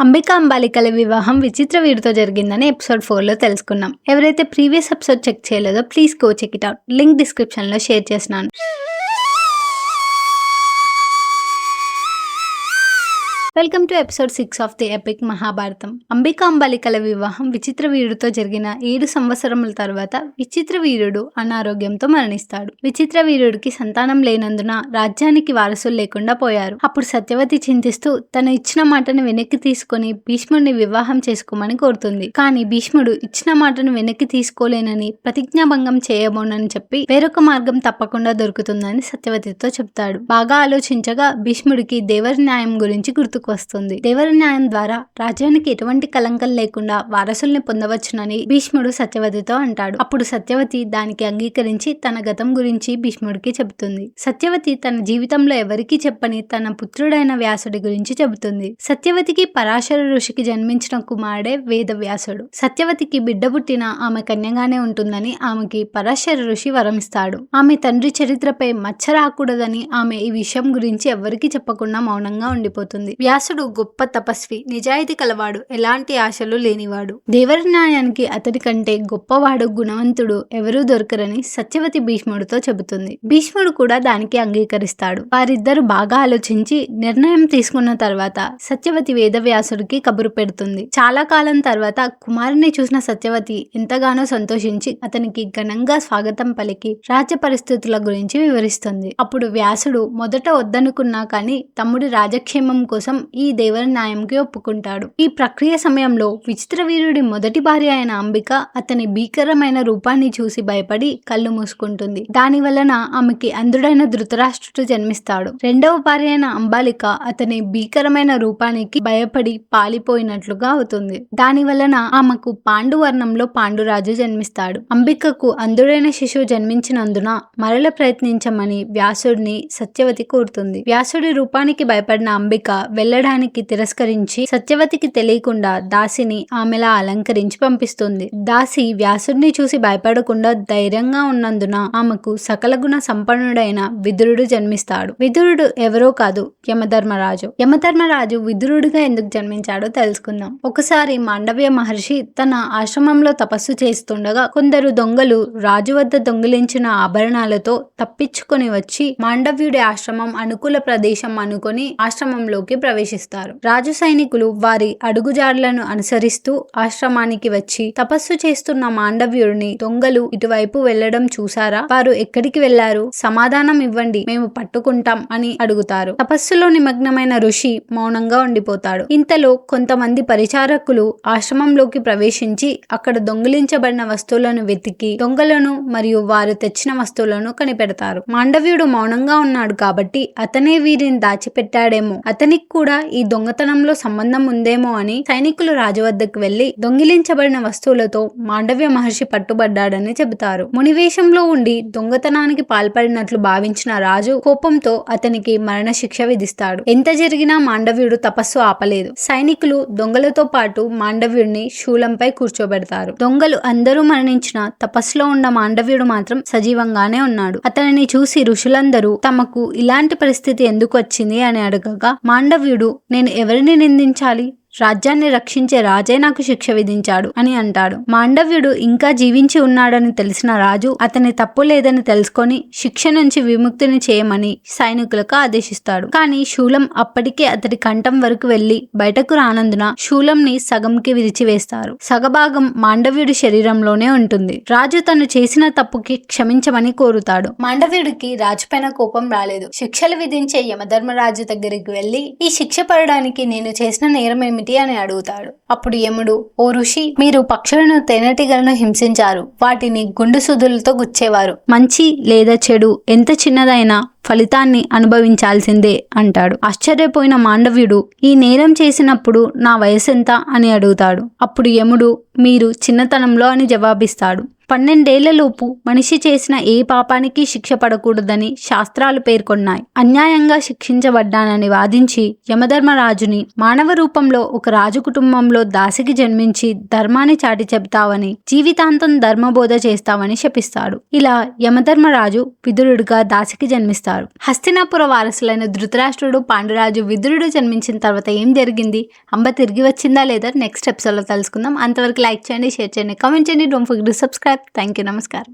అంబికా అంబాలికల వివాహం విచిత్ర వీడితో జరిగిందని ఎపిసోడ్ ఫోర్లో తెలుసుకున్నాం. ఎవరైతే ప్రీవియస్ ఎపిసోడ్ చెక్ చేయలేదో please go check it out. Link డిస్క్రిప్షన్లో షేర్ చేసినాను welcome to episode six of the epic Mahabharatam. Ambika అంబాలికల వివాహం విచిత్ర వీరుడితో జరిగిన ఏడు సంవత్సరముల తర్వాత విచిత్ర వీరుడు అనారోగ్యంతో మరణిస్తాడు. విచిత్ర వీరుడికి సంతానం లేనందున రాజ్యానికి వారసులు లేకుండా పోయారు. అప్పుడు సత్యవతి చింతిస్తూ తను ఇచ్చిన మాటను వెనక్కి తీసుకొని భీష్ముడిని వివాహం చేసుకోమని కోరుతుంది. కానీ భీష్ముడు ఇచ్చిన మాటను వెనక్కి తీసుకోలేనని ప్రతిజ్ఞాభంగం చేయబోనని చెప్పి వేరొక మార్గం తప్పకుండా దొరుకుతుందని సత్యవతితో చెప్తాడు. బాగా ఆలోచించగా భీష్ముడికి దేవర్ న్యాయం గురించి ముందుకు వస్తుంది దేవర న్యాయం ద్వారా రాజ్యానికి ఎటువంటి కలంకం లేకుండా వారసుల్ని పొందవచ్చునని భీష్ముడు సత్యవతితో అంటాడు. అప్పుడు సత్యవతి దానికి అంగీకరించి తన గతం గురించి భీష్ముడికి చెబుతుంది. సత్యవతి తన జీవితంలో ఎవరికీ చెప్పని తన పుత్రుడైన వ్యాసుడి గురించి చెబుతుంది. సత్యవతికి పరాశర ఋషికి జన్మించిన కుమారుడే వేదవ్యాసుడు. సత్యవతికి బిడ్డ పుట్టిన ఆమె కన్యగానే ఉంటుందని ఆమెకి పరాశర ఋషి వరమిస్తాడు. ఆమె తండ్రి చరిత్రపై మచ్చ రాకూడదని ఆమె ఈ విషయం గురించి ఎవ్వరికీ చెప్పకుండా మౌనంగా ఉండిపోతుంది. వ్యాసుడు గొప్ప తపస్వి నిజాయితీ కలవాడు ఎలాంటి ఆశలు లేనివాడు. దేవరనాయానికి అతడి కంటే గొప్పవాడు గుణవంతుడు ఎవరూ దొరకరని సత్యవతి భీష్ముడితో చెబుతుంది. భీష్ముడు కూడా దానికి అంగీకరిస్తాడు. వారిద్దరు బాగా ఆలోచించి నిర్ణయం తీసుకున్న తర్వాత సత్యవతి వేదవ్యాసుడికి కబురు పెడుతుంది. చాలా కాలం తర్వాత కుమారుని చూసిన సత్యవతి ఎంతగానో సంతోషించి అతనికి ఘనంగా స్వాగతం పలికి రాజ్య పరిస్థితుల గురించి వివరిస్తుంది. అప్పుడు వ్యాసుడు మొదట వద్దనుకున్నా కానీ తమ్ముడి రాజక్షేమం కోసం ఈ దేవర న్యాయంకి ఒప్పుకుంటాడు. ఈ ప్రక్రియ సమయంలో విచిత్ర వీరుడి మొదటి భార్య అయిన అంబిక అతని భీకరమైన రూపాన్ని చూసి భయపడి కళ్ళు మూసుకుంటుంది. దాని వలన ఆమెకి అంధుడైన ధృతరాష్ట్రుడు జన్మిస్తాడు. రెండవ భార్య అయిన అంబాలిక అతని భీకరమైన రూపానికి భయపడి పాలిపోయినట్లుగా అవుతుంది. దాని వలన ఆమెకు పాండు వర్ణంలో పాండురాజు జన్మిస్తాడు. అంబికకు అంధుడైన శిశువు జన్మించినందున మరల ప్రయత్నించమని వ్యాసుడిని సత్యవతి కోరుతుంది. వ్యాసుడి రూపానికి భయపడిన అంబిక వెళ్ళ వెళ్ళడానికి తిరస్కరించి సత్యవతికి తెలియకుండా దాసిని ఆమెలా అలంకరించి పంపిస్తుంది. దాసి వ్యాసుడిని చూసి భయపడకుండా ధైర్యంగా ఉన్నందున ఆమెకు సకల గుణ సంపన్నుడైన విదురుడు జన్మిస్తాడు. విదురుడు ఎవరో కాదు యమధర్మరాజు. యమధర్మరాజు విదురుడిగా ఎందుకు జన్మించాడో తెలుసుకుందాం. ఒకసారి మాండవ్య మహర్షి తన ఆశ్రమంలో తపస్సు చేస్తుండగా కొందరు దొంగలు రాజు వద్ద దొంగిలించిన ఆభరణాలతో తప్పించుకొని వచ్చి మాండవ్యుడి ఆశ్రమం అనుకూల ప్రదేశం అనుకొని ఆశ్రమంలోకి ప్రవేశిస్తారు. రాజు సైనికులు వారి అడుగుజాడలను అనుసరిస్తూ ఆశ్రమానికి వచ్చి తపస్సు చేస్తున్న మాండవ్యుడిని దొంగలు ఇటువైపు వెళ్ళడం చూసారా వారు ఎక్కడికి వెళ్ళారు సమాధానం ఇవ్వండి మేము పట్టుకుంటాం అని అడుగుతారు. తపస్సులో నిమగ్నమైన ఋషి మౌనంగా ఉండిపోతాడు. ఇంతలో కొంతమంది పరిచారకులు ఆశ్రమంలోకి ప్రవేశించి అక్కడ దొంగిలించబడిన వస్తువులను వెతికి దొంగలను మరియు వారు తెచ్చిన వస్తువులను కనిపెడతారు. మాండవ్యుడు మౌనంగా ఉన్నాడు కాబట్టి అతనే వీరిని దాచిపెట్టాడేమో. అతనికి కూడా కూడా ఈ దొంగతనంలో సంబంధం ఉందేమో అని సైనికులు రాజు వద్దకు వెళ్ళి దొంగిలించబడిన వస్తువులతో మాండవ్య మహర్షి పట్టుబడ్డాడని చెబుతారు. మునివేషంలో ఉండి దొంగతనానికి పాల్పడినట్లు భావించిన రాజు కోపంతో అతనికి మరణశిక్ష విధిస్తాడు. ఎంత జరిగినా మాండవ్యుడు తపస్సు ఆపలేదు. సైనికులు దొంగలతో పాటు మాండవ్యుడిని శూలంపై కూర్చోబెడతారు. దొంగలు అందరూ మరణించిన తపస్సులో ఉన్న మాండవ్యుడు మాత్రం సజీవంగానే ఉన్నాడు. అతనిని చూసి ఋషులందరూ తమకు ఇలాంటి పరిస్థితి ఎందుకు వచ్చింది అని అడగగా మాండవ్యుడు నేను ఎవరిని నిందించాలి? రాజ్యాన్ని రక్షించే రాజే నాకు శిక్ష విధించాడు అని అంటాడు. మాండవ్యుడు ఇంకా జీవించి ఉన్నాడని తెలిసిన రాజు అతని తప్పు లేదని తెలుసుకొని శిక్ష నుంచి విముక్తిని చేయమని సైనికులకు ఆదేశిస్తాడు. కానీ శూలం అప్పటికే అతడి కంఠం వరకు వెళ్ళి బయటకు రానందున శూలంని సగంకి విరిచివేస్తారు. సగభాగం మాండవ్యుడి శరీరంలోనే ఉంటుంది. రాజు తను చేసిన తప్పుకి క్షమించమని కోరుతాడు. మాండవ్యుడికి రాజు పైన కోపం రాలేదు. శిక్షలు విధించే యమధర్మరాజు దగ్గరికి వెళ్ళి ఈ శిక్ష పడడానికి నేను చేసిన నేరం ఏమిటి అని అడుగుతాడు. అప్పుడు యముడు ఓ ఋషి మీరు పక్షులను తేనెటీగలను హింసించారు. వాటిని గుండు సుదులతో గుచ్చేవారు. మంచి లేదా చెడు ఎంత చిన్నదైనా ఫలితాన్ని అనుభవించాల్సిందే అంటాడు. ఆశ్చర్యపోయిన మాండవ్యుడు ఈ నేరం చేసినప్పుడు నా వయసెంత? అని అడుగుతాడు. అప్పుడు యముడు మీరు చిన్నతనంలో అని జవాబిస్తాడు. పన్నెండేళ్ళలోపు మనిషి చేసిన ఏ పాపానికి శిక్ష పడకూడదని శాస్త్రాలు పేర్కొన్నాయి. అన్యాయంగా శిక్షించబడ్డానని వాదించి యమధర్మరాజుని మానవ రూపంలో ఒక రాజు కుటుంబంలో దాసికి జన్మించి ధర్మాన్ని చాటి చెబుతావని జీవితాంతం ధర్మబోధ చేస్తావని శపిస్తాడు. ఇలా యమధర్మరాజు విదురుడిగా దాసికి జన్మిస్తాడు. జన్మిస్తారు హస్తినాపుర వారసులైన ధృతరాష్ట్రుడు పాండురాజు విదురుడు జన్మించిన తర్వాత ఏం జరిగింది? అంబ తిరిగి వచ్చిందా లేదా? నెక్స్ట్ ఎపిసోడ్లో తెలుసుకుందాం. అంతవరకు లైక్ చేయండి షేర్ చేయండి కామెంట్ చేయండి. Don't forget subscribe thank you నమస్కారం.